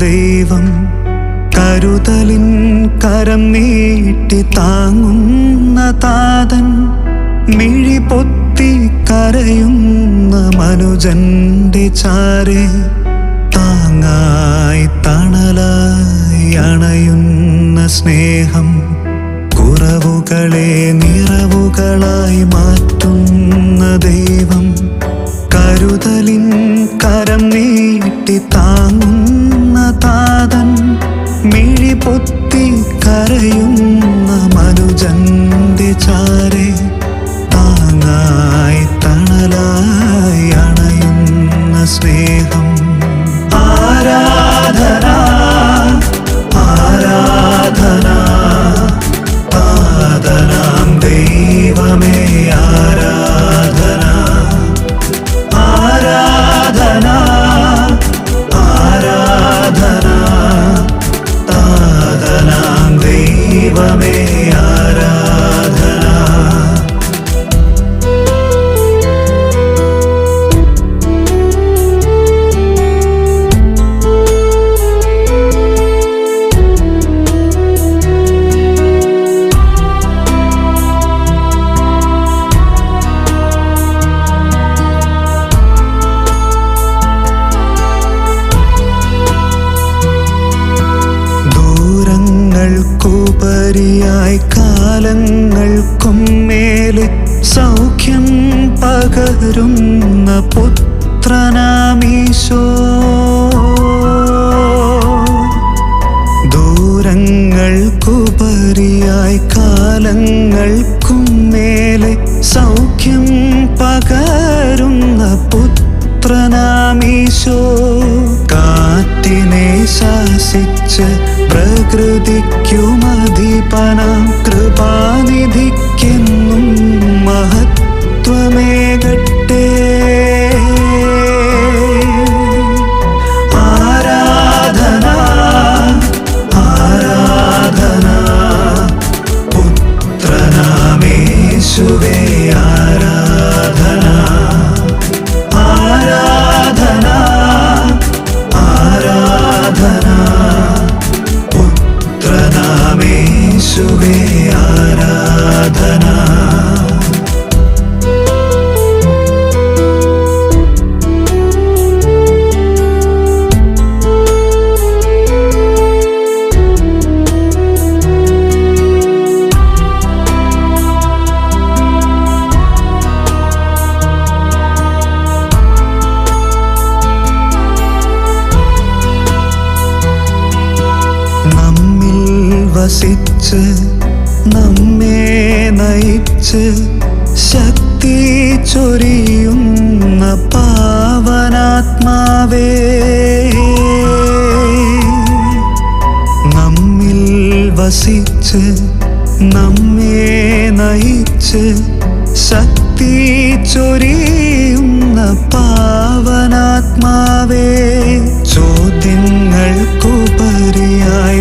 ദൈവം കരുതലിൻ കരം നീട്ടി താങ്ങുന്ന താതൻ മിഴി പൊത്തി കരയുന്ന മനുജന്റെ ചാരെ താങ്ങായി തണലായി അണയുന്ന സ്നേഹം കുറവുകളെ നിറവുകളായി മാറ്റുന്ന ദൈവം കരുതലിൻ കരം നീട്ടി താങ്ങുന്ന പൊത്തി കരയുന്ന മനുജന്റെ ചാരെ താങ്ങായി തണലായി അണയുന്ന സ്നേഹം ദൂരങ്ങൾക്കുപരിയായി കാലങ്ങൾക്കും മേലെ സൗഖ്യം പകരുന്ന പുത്രനാമീശോ. ദൂരങ്ങൾക്കുപരിയായി കാലങ്ങൾക്കും മേലെ സൗഖ്യം പകരുന്ന പുത്രനാമീശോ കാറ്റിനെ ശാസിച്ച് പ്രകൃതിക്കുമധിപനാം കൃപാനിധിക്കെന്നും മഹത്വമേകട്ടെ subir നമ്മെ നയിച്ച് ശക്തി ചൊരിയുന്ന പാവനാത്മാവേ. നമ്മിൽ വസിച്ച് നമ്മെ നയിച്ച് ശക്തി ചൊരിയുന്ന പാവനാത്മാവേ. ചോദ്യങ്ങൾക്കുപരിയായി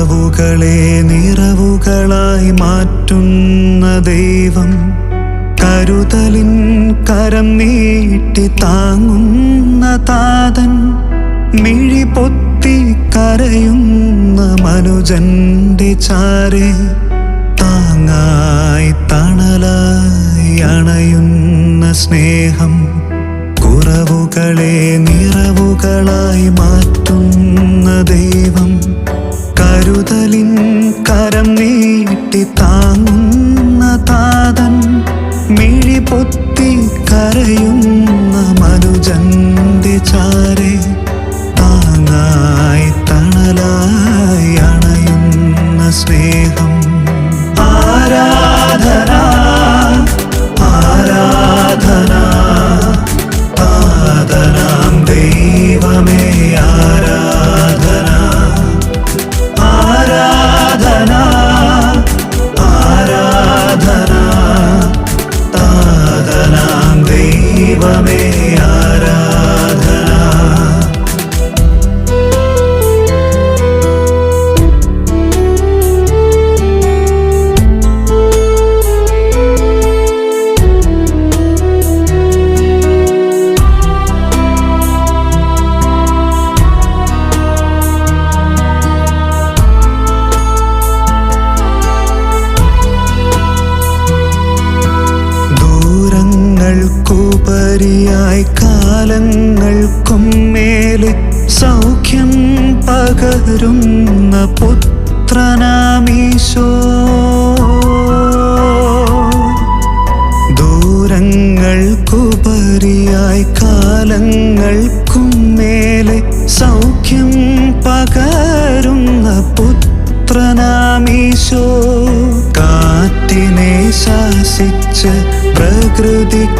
കുറവുകളെ നിറവുകളായി മാറ്റുന്ന ദൈവം കരുതലിൻ കരം നീട്ടി താങ്ങുന്ന താതൻ മിഴി പൊത്തി കരയുന്ന മനുജന്റെ ചാരെ താങ്ങായി തണലായി അണയുന്ന സ്നേഹം കുറവുകളെ നിറവുകളായി മാറ്റുന്ന ദൈവം കരുതലിൻ കരം നീട്ടി താങ്ങുന്ന താതൻ മിഴി പൊത്തി കരയുന്ന മനുജന്റെ ചാരെ. പ്രകൃതിക്കുമധിപനാം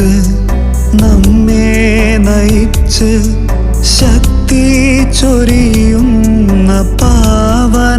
വസിച്ച് നമ്മെ നയിച്ച് ശക്തി ചൊരിയുന്ന പാവനാത്മാവേ.